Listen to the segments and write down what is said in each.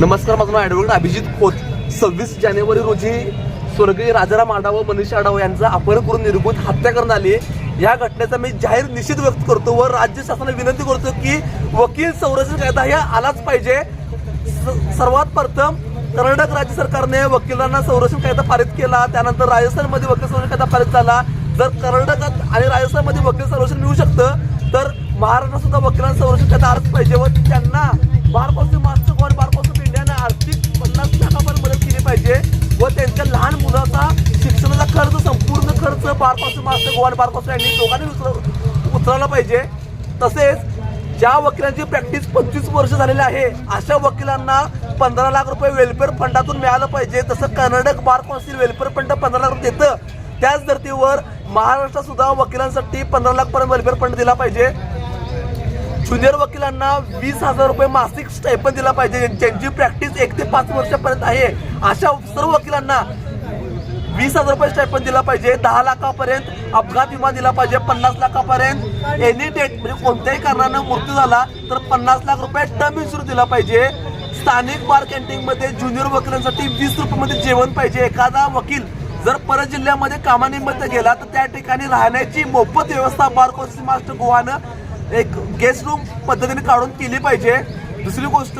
नमस्कार माझं नाव ॲडव्होकेट अभिजित खोत. सव्वीस जानेवारी रोजी स्वर्गीय राजाराम आढाव मनीष आढाव यांचं अपहरण करून निर्गुत हत्या करण्यात आली या घटनेचा मी जाहीर निषेध व्यक्त करतो व राज्य शासनाला विनंती करतो की वकील संरक्षण कायदा हे आलाच पाहिजे. सर्वात प्रथम कर्नाटक राज्य सरकारने वकिलांना संरक्षण कायदा पारित केला त्यानंतर राजस्थानमध्ये वकील संरक्षण कायदा पारित झाला. जर कर्नाटकात आणि राजस्थानमध्ये वकील संरक्षण मिळू शकतं तर महाराष्ट्रात सुद्धा वकिलांना संरक्षण कायदा आलाच पाहिजे व त्यांना बारपासून कौन्सिल मास्टर बारपासून आर्थिक पन्नास लाखापर्यंत मदत केली पाहिजे व त्यांच्या लहान मुलाचा शिक्षणाचा खर्च संपूर्ण खर्च बारपासून मास्टर गोवान आणि यांनी दोघांनी उचल उचलायला पाहिजे. तसेच ज्या वकिलांची प्रॅक्टिस पंचवीस वर्ष झालेली आहे अशा वकिलांना पंधरा लाख रुपये वेलफेअर फंडातून मिळालं पाहिजे. तसं Karnataka bar council welfare fund पंधरा लाख रुपये देतं त्याच धर्तीवर महाराष्ट्रात सुद्धा वकिलांसाठी पंधरा लाखपर्यंत वेलफेअर फंड दिला पाहिजे. ज्युनियर वकिलांना वीस हजार रुपये मासिक स्टायपन दिला पाहिजे. ज्यांची प्रॅक्टिस एक ते पाच वर्षापर्यंत आहे अशा सर्व वकिलांना वीस हजार रुपये स्टायपन दिला पाहिजे. दहा लाखापर्यंत अपघात विमा दिला पाहिजे. पन्नास लाखापर्यंत एनी डेट म्हणजे कोणत्याही कारणानं मृत्यू झाला तर पन्नास लाख रुपये टर्म इन्शुरन्स दिला पाहिजे. स्थानिक बार कॅन्टीनमध्ये ज्युनियर वकिलांसाठी वीस रुपयामध्ये जेवण पाहिजे. एखादा वकील जर परत जिल्ह्यामध्ये कामानिमित्त गेला तर त्या ठिकाणी राहण्याची मोफत व्यवस्था बार कौन्सिल मास्टर गोवानं एक गेस्ट रूम पद्धतीने काढून केली पाहिजे. दुसरी गोष्ट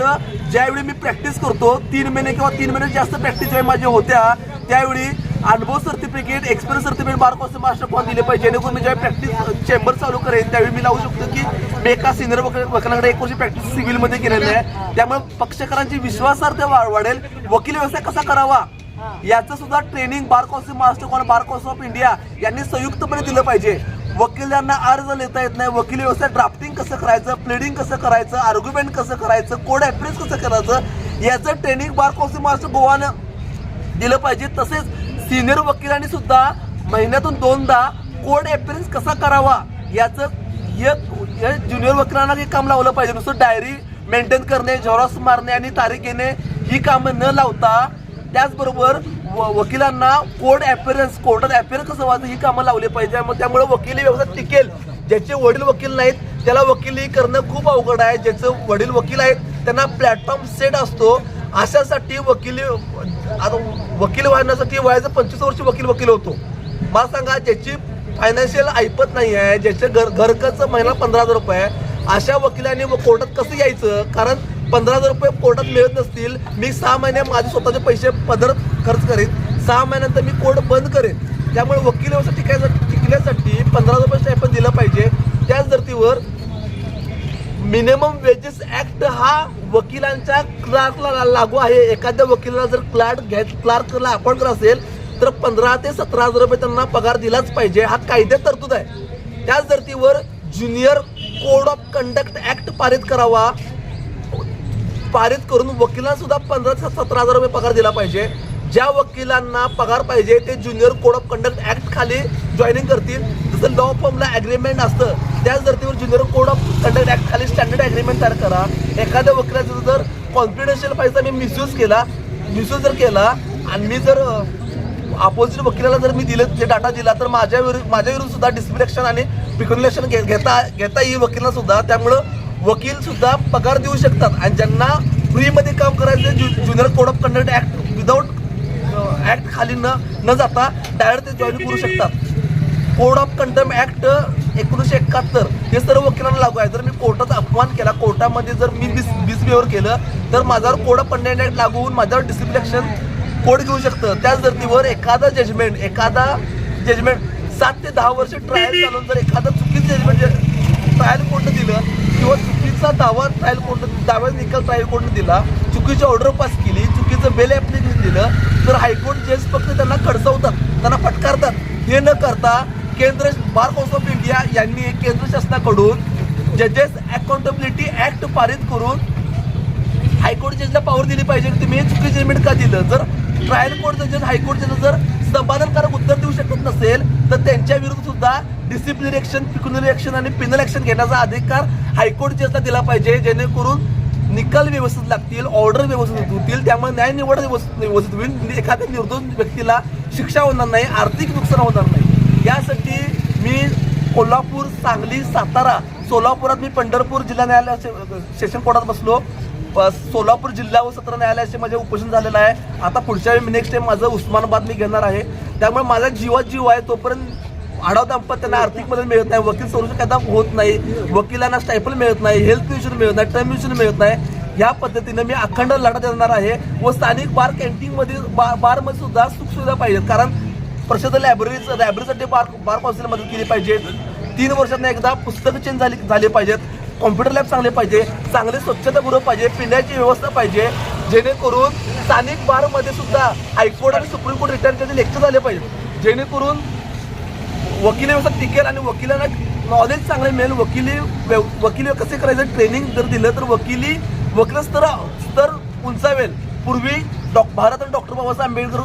ज्यावेळी मी प्रॅक्टिस करतो तीन महिने किंवा तीन महिने जास्त प्रॅक्टिस ज्यावेळी माझ्या होत्या त्यावेळी अनुभव certificate experience certificate bar cost मास्टर कोण दिले पाहिजे. जेणेकरून मी ज्यावेळी प्रॅक्टिस चेंबर चालू करेन त्यावेळी मी लावू शकतो की मी एका सिनियर वकिलाकडे एक वर्षी प्रॅक्टिस सिव्हिलमध्ये केलेली आहे. त्यामुळे पक्षकारांची विश्वासार्हता वाढेल. वकील व्यवसाय कसा करावा? याचं सुद्धा ट्रेनिंग बार कॉन्सिल मास्टर कॉन बार कॉन्सिल ऑफ इंडिया यांनी संयुक्तपणे दिलं पाहिजे. वकिलांना अर्ज लिहिता येत नाही. वकील व्यवसाय ड्राफ्टिंग कसं करायचं प्लेडिंग कसं करायचं आर्ग्युमेंट कसं करायचं कोड ॲप्रिस कसं करायचं याचं ट्रेनिंग बार कौन्सिल मार्च गोवानं दिलं पाहिजे. तसेच सिनियर वकिलांनी सुद्धा महिन्यातून दोनदा कोड ॲपिरन्स कसा करावा याचं एक ज्युनियर वकिलांना हे काम लावलं पाहिजे. नुसतं डायरी मेंटेन करणे झेरॉक्स मारणे आणि तारीख येणे ही कामं न लावता त्याचबरोबर व वकिलांना कोर्ट ॲपिरन्स कोर्टात ॲपिरन्स कसं व्हायचं ही कामं लावली पाहिजे. मग त्यामुळे वकिली व्यवस्था टिकेल. ज्याचे वडील वकील नाहीत त्याला वकिली करणं खूप अवघड आहे. ज्याचं वडील वकील आहेत त्यांना प्लॅटफॉर्म सेट असतो. अशासाठी वकिली आता वकील व्हायसाठी वयाचं पंचवीस वर्ष वकील वकील होतो. मला सांगा ज्याची फायनान्शियल ऐपत नाही आहे ज्याचे घर घरकचं महिना पंधरा हजार रुपये आहे अशा वकिलांनी व कोर्टात कसं यायचं? कारण पंधरा हजार रुपये कोर्टात मिळत नसतील मी सहा महिने माझे स्वतःचे पैसे पदर खर्च करेन सहा महिन्यानंतर मी कोर्ट बंद करेन. त्यामुळे वकील व्यवस्था टिकायसाठी टिकण्यासाठी पंधरा हजार रुपये स्टायपन दिलं पाहिजे. त्याच धर्तीवर मिनिमम वेजेस ऍक्ट हा वकिलांच्या क्लार्कला लागू आहे. एखाद्या वकिलाला जर क्लार्क घ्याय क्लार्कला अपॉइंट करत असेल तर पंधरा ते सतरा हजार रुपये त्यांना पगार दिलाच पाहिजे. हा कायद्यात तरतूद आहे. त्याच धर्तीवर junior code of conduct act पारित करावा. पारित करून वकिलांना सुद्धा पंधरा ते सतरा हजार रुपये पगार दिला पाहिजे. ज्या वकिलांना पगार पाहिजे ते junior code of conduct act खाली जॉईनिंग करतील. जसं लॉ फॉर्मला ॲग्रीमेंट असतं त्याच धर्तीवर junior code of conduct act खाली स्टँडर्ड ॲग्रीमेंट तयार करा. एखाद्या वकिलाचं जर कॉन्फिडेन्शियल पाहिजे मी मिसयूज केला मिसयूज जर केला आणि मी जर अपोजिट वकिलाला जर मी दिलं ते डाटा दिला तर माझ्या विरुद्ध माझ्या विरुद्ध सुद्धा डिस्प्लेक्शन आणि पिक्युलेशन घेता घेता येईल वकिलांना सुद्धा त्यामुळं वकील सुद्धा पगार देऊ शकतात. आणि ज्यांना फ्रीमध्ये काम करायचं junior code of conduct act without act खाली न न जाता डायरेक्ट ते जॉईन करू शकतात. कोड ऑफ कंडम ऍक्ट एकोणीसशे एकाहत्तर हे सर्व वकिलांना लागू आहे. जर मी कोर्टाचा अपमान केला कोर्टामध्ये जर मी मिस मिसबिहेवर केलं तर माझ्यावर कोड ऑफ कंडम ऍक्ट लागू होऊन माझ्यावर डिसिप्लेक्शन कोड घेऊ शकतं. त्याच धर्तीवर एखादा जजमेंट एखादा जजमेंट सात ते दहा वर्ष ट्रायल चालून जर एखादा चुकीचं जजमेंट ट्रायल कोर्टनं दिलं किंवा चुकीचा दावा ट्रायल कोर्ट दाव्याचा निकाल ट्रायल कोर्टनं दिला चुकीची ऑर्डर पास केली चुकीचं बेल ॲप्लिकेशन दिलं तर हायकोर्ट जज फक्त त्यांना खडसवतात त्यांना फटकारतात. हे न करता केंद्र बार कौन्सिल ऑफ इंडिया यांनी केंद्र शासनाकडून जजेस अकाउंटेबिलिटी ऍक्ट पारित करून हायकोर्ट जजला पॉवर दिली पाहिजे. तुम्ही हे चुकीचं जजमेंट का दिलं? जर ट्रायल कोर्ट जज हायकोर्ट जज जर समाधानकारक उत्तर देऊ शकत नसेल तर त्यांच्या विरुद्ध सुद्धा डिसिप्लिन ऍक्शन पिक्युलरी ऍक्शन आणि पिनल ऍक्शन घेण्याचा अधिकार हायकोर्ट जजला दिला पाहिजे जेणेकरून निकाल व्यवस्थित लागतील ऑर्डर व्यवस्थित होतील त्यामुळे न्याय निवड व्यवस्थित व्यवस्थित होईल. एखाद्या निर्दोष व्यक्तीला शिक्षा होणार नाही आर्थिक नुकसान होणार नाही. यासाठी मी कोल्हापूर सांगली सातारा सोलापुरात मी पंढरपूर जिल्हा न्यायालय सेशन कोर्टात बसलो. सोलापूर जिल्हा व सत्र न्यायालयाचे माझे उपोषण झालेलं आहे. आता पुढच्या वेळी नेक्स्ट टाइम माझं उस्मानाबाद मी घेणार आहे. त्यामुळे माझा जीवात जीव आहे तोपर्यंत आढाव दाम्पत्यांना आर्थिक मदत मिळत नाही. वकील संरक्षण कायदा होत नाही. वकिलांना स्टायपल मिळत नाही. हेल्थ इन्शुरन्स मिळत नाही. टर्म इन्शुरन्स मिळत नाही. या पद्धतीने मी अखंड लढा देणार आहे व स्थानिक बार कॅन्टीनमध्ये बार बारमध्ये सुद्धा सुखसुविधा पाहिजेत. कारण प्रसिद्ध लायब्ररीचं लायब्ररीसाठी बार बार काउन्सिल मदत केली पाहिजे तीन वर्षात एकदा पुस्तकं चेंज झाली झाले पाहिजेत. कॉम्प्युटर लॅब चांगले पाहिजे चांगले स्वच्छतागृह पाहिजे पिण्याची व्यवस्था पाहिजे. जेणेकरून स्थानिक बारमध्ये सुद्धा हायकोर्ट आणि सुप्रीम कोर्ट रिटर्नचे लेक्चर झाले पाहिजे. जेणेकरून वकील व्यवस्था टिकेल आणि वकिलांना नॉलेज चांगले मिळेल. वकिली व्यव- वकिली कसे करायचं? ट्रेनिंग जर दिलं तर वकिली वकील स्तर स्तर उंचावेल. पूर्वी डॉ भारत आणि डॉक्टर बाबासाहेब आंबेडकर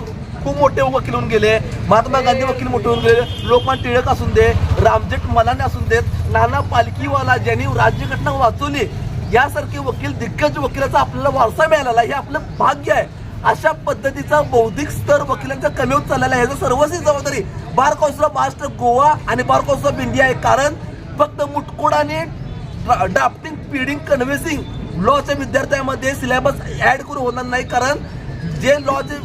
खूप मोठे वकील होऊन गेले महात्मा गांधी वकील मोठे होऊन गेले लोकमान टिळक असून दे रामजेठ मलाने असून देत नाना पालखीवाला ज्यांनी राज्यघटना वाचवली यासारखे वकील दिग्गज वकिलाचा आपल्याला वारसा मिळालेला हे आपलं भाग्य आहे. अशा पद्धतीचा बौद्धिक स्तर वकिलांचा कमी होत चाललेला आहे याचं सर्वस्वी जबाबदारी bar council of Maharashtra Goa आणि बार काउन्सिल ऑफ इंडिया आहे. कारण फक्त मुटकोड आणि ड्राफ्टिंग पिडिंग कन्व्हिन्सिंग लॉच्या विद्यार्थ्यांमध्ये सिलेबस ऍड करू होणार नाही. कारण जे लॉ जे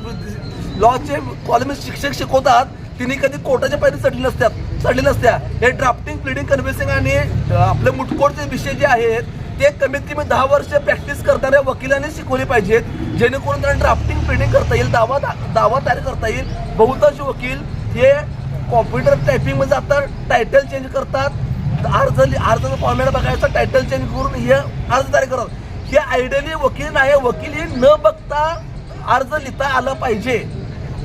लॉचे कॉलेज शिक्षक शिकवतात तिने कधी कोर्टाच्या पायरी चढली नसतात चढली नसत्या. हे ड्राफ्टिंग प्लिडिंग कन्व्हिन्सिंग आणि आपले मुटकोडचे विषय जे आहेत ते कमीत कमी दहा वर्ष प्रॅक्टिस करणाऱ्या वकिलांनी शिकवले पाहिजेत. जेणेकरून त्यांना ड्राफ्टिंग प्लिडिंग करता येईल दावा दावा तयार करता येईल. बहुतांश वकील हे कॉम्प्युटर टायपिंगमध्ये आता जातात टायटल चेंज करतात. अर्ज लि- अर्जाचा फॉर्मॅट बघायचा टायटल चेंज करून हे अर्ज तयार करतात. हे आयडियली वकील नाही वकील हे न बघता अर्ज लिहिता आला पाहिजे.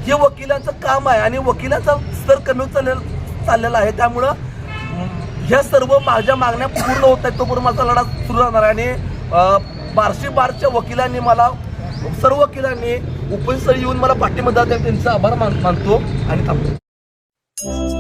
हे वकिलांचं काम आहे आणि वकिलाचा स्तर कमी चाललेला चाललेला आहे त्यामुळं ह्या सर्व माझ्या मागण्या पूर्ण होत आहेत तोपर्यंत माझा लढा सुरू राहणार आहे. आणि बारशी बारच्या वकिलांनी मला सर्व वकिलांनी उपस्थित येऊन मला पाठिंबा दिला त्यांचा आभार मान मानतो आणि थांबतो.